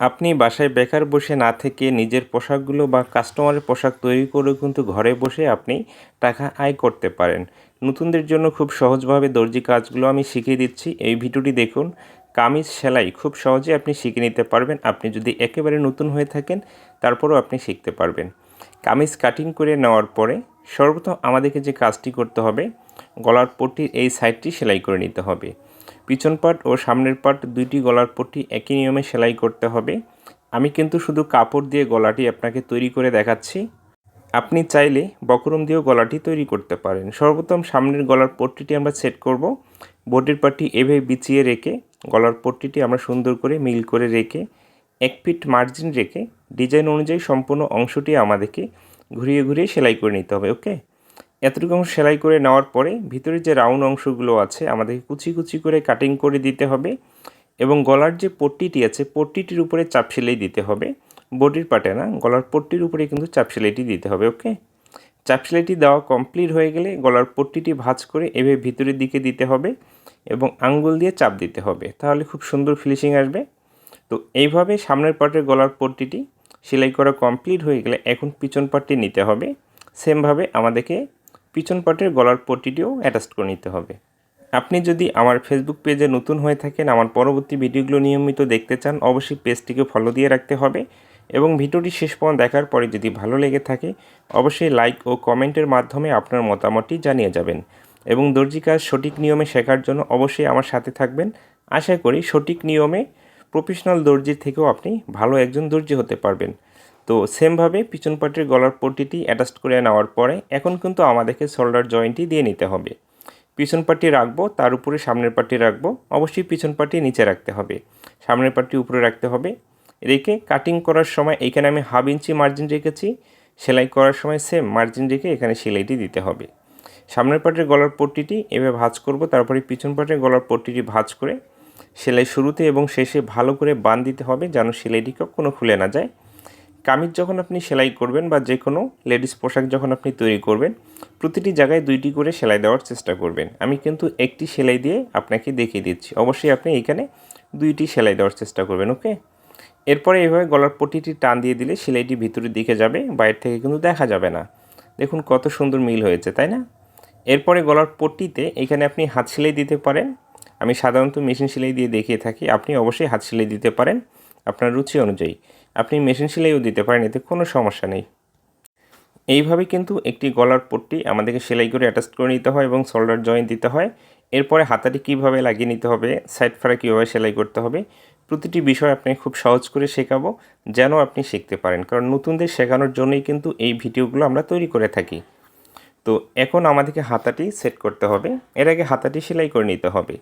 আপনি বাসায় বেকার বসে না থেকে নিজের পোশাকগুলো বা কাস্টমারের পোশাক তৈরি করেও কিন্তু ঘরে বসে আপনি টাকা আয় করতে পারেন। নতুনদের জন্য খুব সহজভাবে দর্জি কাজগুলো আমি শিখিয়ে দিচ্ছি। এই ভিডিওটি দেখুন। কামিজ সেলাই খুব সহজে আপনি শিখে নিতে পারবেন। আপনি যদি একেবারে নতুন হয়ে থাকেন, তারপরও আপনি শিখতে পারবেন। কামিজ কাটিং করে নেওয়ার পরে সর্বপ্রথম আমাদেরকে যে কাজটি করতে হবে গলার পট্টির এই সাইডটি সেলাই করে নিতে হবে। পিছন পাট ও সামনের পাট দুইটি গলার পট্টি একই নিয়মে সেলাই করতে হবে। আমি কিন্তু শুধু কাপড় দিয়ে গলাটি আপনাকে তৈরি করে দেখাচ্ছি। আপনি চাইলে বকরম দিয়েও গলাটি তৈরি করতে পারেন। সর্বপ্রথম সামনের গলার পট্টিটি আমরা সেট করব। বডির পাটটি এভাবে বিছিয়ে রেখে গলার পট্টিটি আমরা সুন্দর করে মিল করে রেখে এক ফিট মার্জিন রেখে ডিজাইন অনুযায়ী সম্পূর্ণ অংশটি আমাদেরকে ঘুরিয়ে ঘুরিয়ে সেলাই করে নিতে হবে, ওকে? এতটুকু অংশ সেলাই করে নেওয়ার পরে ভিতরে যে রাউন্ড অংশগুলো আছে, আমাদেরকে কুচি কুচি করে কাটিং করে দিতে হবে এবং গলার যে পট্টিটি আছে, পট্টিটির উপরে চাপ সেলাই দিতে হবে। বডির পাটে না, গলার পট্টির উপরে কিন্তু চাপ সেলাইটি দিতে হবে ওকে চাপ সেলাইটি দেওয়া কমপ্লিট হয়ে গেলে গলার পট্টিটি ভাঁজ করে এভাবে ভিতরের দিকে দিতে হবে এবং আঙ্গুল দিয়ে চাপ দিতে হবে, তাহলে খুব সুন্দর ফিনিশিং আসবে। তো এইভাবে সামনের পাটের গলার পট্টিটি সেলাই করা কমপ্লিট হয়ে গেলে এখন পিছন পাটটি নিতে হবে। সেমভাবে আমাদেরকে পিছন পাটের গলার পট্টিটিও অ্যাটাচ করে নিতে হবে। আপনি যদি আমার ফেসবুক পেজে নতুন হয়ে থাকেন, আমার পরবর্তী ভিডিওগুলো নিয়মিত দেখতে চান, অবশ্যই পেজটিকে ফলো দিয়ে রাখতে হবে এবং ভিডিওটি শেষ পর্যন্ত দেখার পরে যদি ভালো লেগে থাকে, অবশ্যই লাইক ও কমেন্টের মাধ্যমে আপনার মতামতটি জানিয়ে যাবেন এবং দর্জি কাজ সঠিক নিয়মে শেখার জন্য অবশ্যই আমার সাথে থাকবেন। আশা করি সঠিক নিয়মে প্রফেশনাল দর্জির থেকেও আপনি ভালো একজন দর্জি হতে পারবেন। তো সেমভাবে পিছন পাটের গলার পট্টিটি অ্যাটাচ করে নেওয়ার পরে এখন কিন্তু আমাদেরকে শোল্ডার জয়েন্টটি দিয়ে নিতে হবে। পিছন পাটি রাখব, তার উপরে সামনের পাটি রাখব, অবশ্যই পিছন পাটি নিচে রাখতে হবে। সামনের পাটি উপরে রাখতে হবে। রেখে কাটিং করার সময় এখানে আমি হাফ ইঞ্চি মার্জিন রেখেছি, সেলাই করার সময় সেম মার্জিন রেখে এখানে সেলাইটি দিতে হবে। সামনের পাটের গলার পট্টিটি এভাবে ভাঁজ করব, তারপরে পিছন পাটের গলার পট্টিটি ভাঁজ করে সেলাই শুরুতে এবং শেষে ভালো করে বান দিতে হবে যেন সেলাইটি কোনো খুলে না যায়। কামিজ যখন আপনি সেলাই করবেন বা যে কোনো লেডিস পোশাক যখন আপনি তৈরি করবেন, প্রতিটি জায়গায় দুইটি করে সেলাই দেওয়ার চেষ্টা করবেন। আমি কিন্তু একটি সেলাই দিয়ে আপনাকে দেখিয়ে দিচ্ছি। অবশ্যই আপনি এখানে দুইটি সেলাই দেওয়ার চেষ্টা করবেন, ওকে? এরপরে এইভাবে গলার পটিটি টান দিয়ে দিলে সেলাইটি ভিতরের দিকে যাবে, বাইরে থেকে কিন্তু দেখা যাবে না। দেখুন কত সুন্দর মিল হয়েছে, তাই না? এরপরে গলার পট্টিতে এখানে আপনি হাত সেলাই দিতে পারেন। আমি সাধারণত মেশিন সেলাই দিয়ে দেখিয়ে থাকি। আপনি অবশ্যই হাত সেলাই দিতে পারেন আপনার রুচি অনুযায়ী। আপনি মেশিন সেলাইও দিতে পারেন, এতে কোনো সমস্যা নেই। এইভাবে কিন্তু একটি গলার পট্টি আমাদেরকে সেলাই করে অ্যাটাচ করে নিতে হয় এবং শোল্ডার জয়েন্ট দিতে হয়। এরপরে হাতাটি কীভাবে লাগিয়ে নিতে হবে সাইড ফাড়া কীভাবে সেলাই করতে হবে, প্রতিটি বিষয় আপনি খুব সহজ করে শেখাবো, যেন আপনি শিখতে পারেন। কারণ নতুনদের শেখানোর জন্যই কিন্তু এই ভিডিওগুলো আমরা তৈরি করে থাকি। তো এখন আমাদেরকে হাতাটি সেট করতে হবে, এর আগে হাতাটি সেলাই করে নিতে হবে।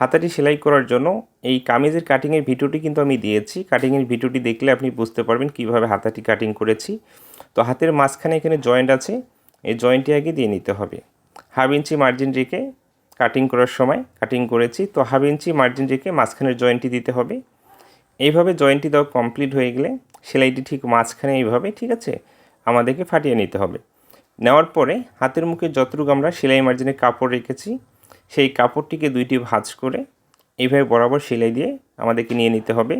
হাতাটি সেলাই করার জন্য এই কামিজের কাটিংয়ের ভিডিওটি কিন্তু আমি দিয়েছি। কাটিংয়ের ভিডিওটি দেখলে আপনি বুঝতে পারবেন কীভাবে হাতাটি কাটিং করেছি। তো হাতের মাঝখানে এখানে জয়েন্ট আছে। এই জয়েন্টটি আগে দিয়ে নিতে হবে। হাফ ইঞ্চি মার্জিন রেখে কাটিং করার সময় কাটিং করেছি। তো হাফ ইঞ্চি মার্জিন রেখে মাঝখানের জয়েন্টটি দিতে হবে। এইভাবে জয়েন্টটি দেওয়া কমপ্লিট হয়ে গেলে সেলাইটি ঠিক মাঝখানে এইভাবে, ঠিক আছে? আমাদেরকে ফাটিয়ে নিতে হবে। নেওয়ার পরে হাতের মুখে যতটুকু আমরা সেলাই মার্জিনে কাপড় রেখেছি সেই কাপড়টিকে দুইটি ভাঁজ করে এইভাবে বরাবর সেলাই দিয়ে আমাদেরকে নিয়ে নিতে হবে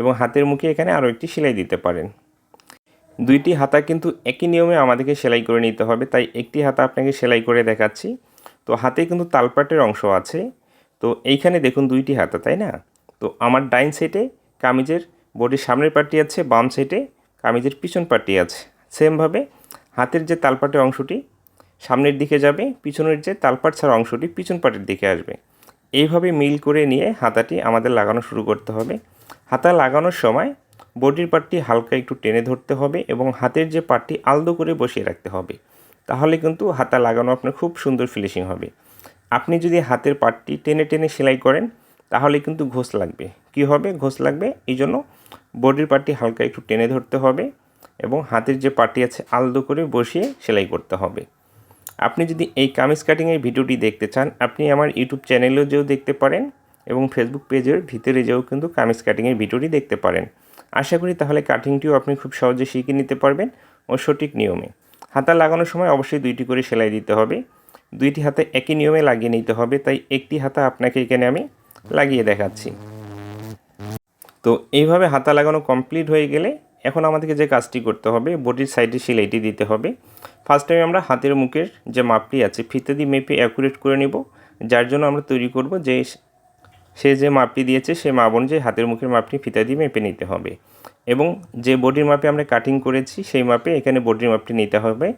এবং হাতের মুখে এখানে আরও একটি সেলাই দিতে পারেন। দুইটি হাতা কিন্তু একই নিয়মে আমাদেরকে সেলাই করে নিতে হবে, তাই একটি হাতা আপনাকে সেলাই করে দেখাচ্ছি। তো হাতে কিন্তু তালপাটের অংশ আছে, তো এইখানে দেখুন দুইটি হাতা, তাই না? তো আমার ডাইন সাইডে কামিজের বডির সামনের পার্টি আছে, বাম সাইডে কামিজের পিছন পার্টি আছে। সেমভাবে হাতের যে তালপাটের অংশটি সামনের দিকে যাবে, পিছনের যে তালপাট ছাড়া অংশটি পিছন পাটের দিকে আসবে। এইভাবে মিল করে নিয়ে হাতাটি আমাদের লাগানো শুরু করতে হবে। হাতা লাগানোর সময় বডির পাটটি হালকা একটু টেনে ধরতে হবে এবং হাতের যে পাটটি আলদো করে বসিয়ে রাখতে হবে। তাহলে কিন্তু হাতা লাগানো আপনার খুব সুন্দর ফিনিশিং হবে। আপনি যদি হাতের পাটটি টেনে টেনে সেলাই করেন, তাহলে কিন্তু ঘোষ লাগবে। কি হবে? ঘোষ লাগবে। এই জন্য বডির পাটটি হালকা একটু টেনে ধরতে হবে এবং হাতের যে পাটি আছে আলদো করে বসিয়ে সেলাই করতে হবে। আপনি যদি এই কামিজ কাটিংয়ের ভিডিওটি দেখতে চান, আপনি আমার ইউটিউব চ্যানেলেও যেও দেখতে পারেন এবং ফেসবুক পেজের ভিতরে যেও কিন্তু কামিজ কাটিংয়ের ভিডিওটি দেখতে পারেন। আশা করি তাহলে কাটিংটিও আপনি খুব সহজে শিখে নিতে পারবেন ও সঠিক নিয়মে। হাতা লাগানোর সময় অবশ্যই দুইটি করে সেলাই দিতে হবে। দুইটি হাতে একই নিয়মে লাগিয়ে নিতে হবে, তাই একটি হাতা আপনাকে এখানে আমি লাগিয়ে দেখাচ্ছি। তো এইভাবে হাতা লাগানো কমপ্লিট হয়ে গেলে এখন আমাদেরকে যে কাজটি করতে হবে, বডির সাইডে সেলাইটি দিতে হবে। ফার্স্ট টাইম আমরা হাতের মুখের যে মাপটি আছে ফিতে দিয়ে মেপে অ্যাকুরেট করে নিব। যার জন্য আমরা তৈরি করব যে সে যে মাপটি দিয়েছে, সে মাপ অনুযায়ী হাতের মুখের মাপটি ফিতা দিয়ে মেপে নিতে হবে। এবং যে বডির মাপে আমরা কাটিং করেছি, সেই মাপে এখানে বডির মাপটি নিতে হবে।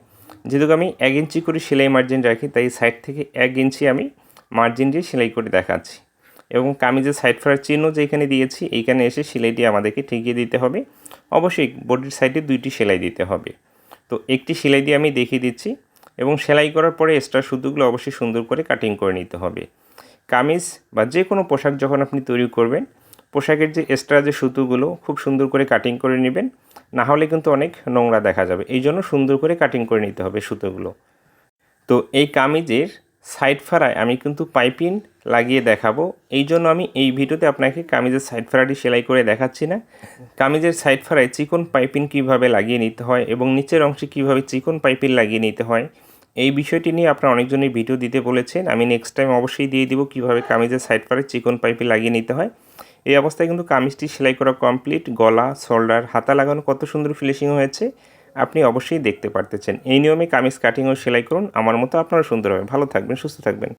যেহেতু আমি এক ইঞ্চি করে সেলাই মার্জিন রাখি, তাই সাইড থেকে এক ইঞ্চি আমি মার্জিন দিয়ে সেলাই করে দেখাচ্ছি। এবং কামিজের সাইড ফেরার চিহ্ন যেখানে দিয়েছি, এইখানে এসে সেলাইটি আমাদেরকে ঠেকিয়ে দিতে হবে। অবশ্যই বডির সাইডে দুইটি সেলাই দিতে হবে। তো একটি সেলাই দিয়ে আমি দেখিয়ে দিচ্ছি এবং সেলাই করার পরে এক্সট্রা সুতোগুলো অবশ্যই সুন্দর করে কাটিং করে নিতে হবে। কামিজ বা যে কোনো পোশাক যখন আপনি তৈরি করবেন, পোশাকের যে এক্সট্রা যে সুতোগুলো খুব সুন্দর করে কাটিং করে নেবেন, না হলে কিন্তু অনেক নোংরা দেখা যাবে। এই জন্য সুন্দর করে কাটিং করে নিতে হবে সুতোগুলো। তো এই কামিজের সাইড ফাড়ায় আমি কিন্তু পাইপিং লাগিয়ে দেখাবো। এই জন্য আমি এই ভিডিওতে আপনাকে কামিজের সাইড ফাড়াটি সেলাই করে দেখাচ্ছি না। কামিজের সাইড ফাড়ায় চিকন পাইপিং কীভাবে লাগিয়ে নিতে হয় এবং নিচের অংশে কীভাবে চিকন পাইপিং লাগিয়ে নিতে হয়, এই বিষয়টি নিয়ে আপনারা অনেকজনই ভিডিও দিতে বলেছেন। আমি নেক্সট টাইম অবশ্যই দিয়ে দিব কীভাবে কামিজের সাইড ফাড়ায় চিকন পাইপিং লাগিয়ে নিতে হয়। এই অবস্থায় কিন্তু কামিজটি সেলাই করা কমপ্লিট গলা শোল্ডার হাতা লাগানো কত সুন্দর ফিনিশিং হয়েছে, আপনি অবশ্যই দেখতে পারতেছেন। এই নিয়মে কামিজ কাটিং ও সেলাই করুন। আমার মতো আপনারা সুন্দর হবে ভালো থাকবেন, সুস্থ থাকবেন।